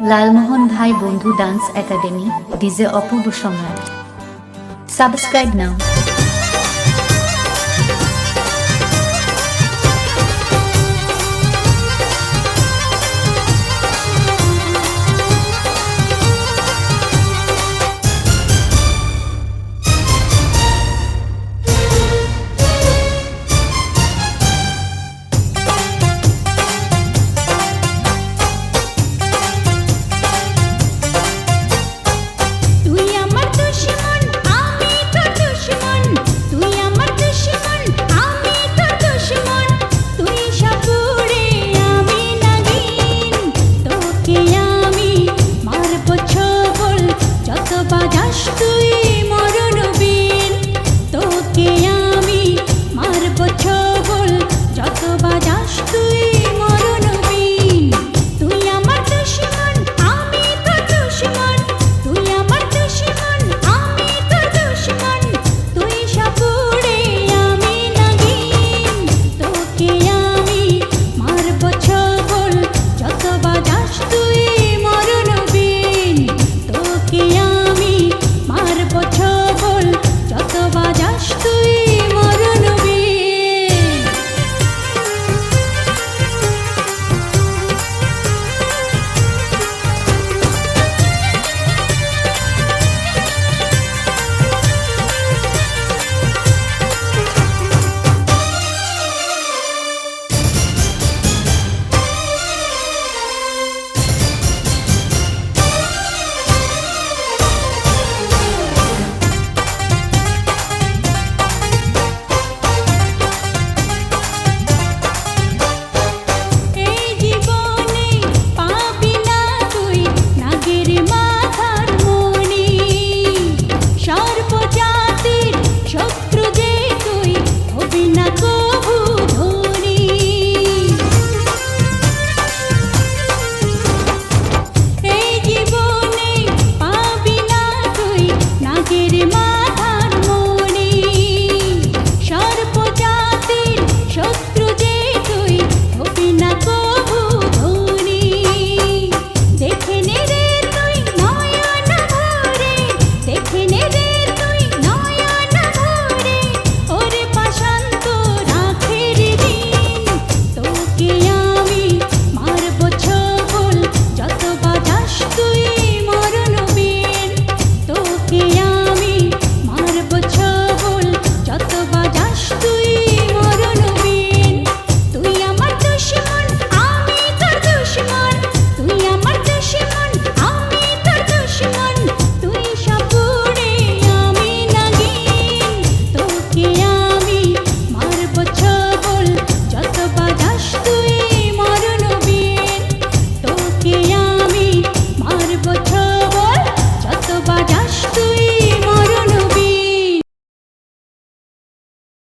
লালমোহন ভাই বন্ধু dance academy DJ Apurba Samrat. Subscribe নাও।